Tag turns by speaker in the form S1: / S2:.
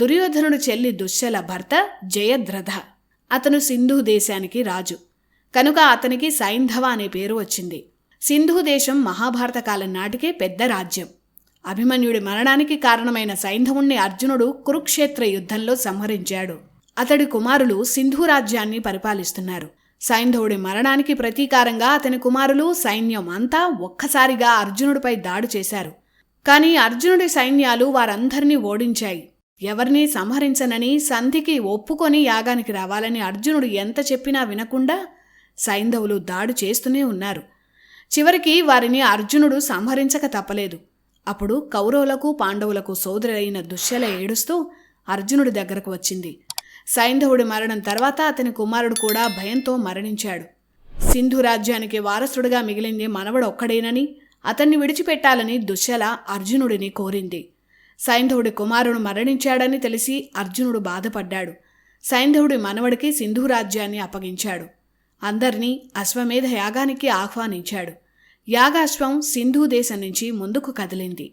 S1: దుర్యోధనుడు చెల్లి దుశ్శల భర్త జయద్రథ. అతను సింధు దేశానికి రాజు. కనుక అతనికి సైంధవ అనే పేరు వచ్చింది. సింధు దేశం మహాభారత కాలం నాటికే పెద్ద రాజ్యం. అభిమన్యుడి మరణానికి కారణమైన సైంధవుణ్ణి అర్జునుడు కురుక్షేత్ర యుద్ధంలో సంహరించాడు. అతడి కుమారులు సింధు రాజ్యాన్ని పరిపాలిస్తున్నారు. సైంధవుడి మరణానికి ప్రతీకారంగా అతని కుమారులు సైన్యం అంతా ఒక్కసారిగా అర్జునుడిపై దాడి చేశారు. కానీ అర్జునుడి సైన్యాలు వారందరినీ ఓడించాయి. ఎవరినీ సంహరించనని సంధికి ఒప్పుకొని యాగానికి రావాలని అర్జునుడు ఎంత చెప్పినా వినకుండా సైంధవులు దాడి చేస్తూనే ఉన్నారు. చివరికి వారిని అర్జునుడు సంహరించక తప్పలేదు. అప్పుడు కౌరవులకు పాండవులకు సోదరైన దుశ్శల ఏడుస్తూ అర్జునుడి దగ్గరకు వచ్చింది. సైంధవుడి మరణం తర్వాత అతని కుమారుడు కూడా భయంతో మరణించాడు. సింధు రాజ్యానికి వారసుడుగా మిగిలింది మనవడు ఒక్కడేనని అతన్ని విడిచిపెట్టాలని దుశ్శల అర్జునుడిని కోరింది. సైంధవుడి కుమారుడు మరణించాడని తెలిసి అర్జునుడు బాధపడ్డాడు. సైంధవుడి మనవడికి సింధు రాజ్యాన్ని అప్పగించాడు. అందర్నీ అశ్వమేధ యాగానికి ఆహ్వానించాడు. యాగాశ్వం సింధు దేశం నుంచి ముందుకు కదిలింది.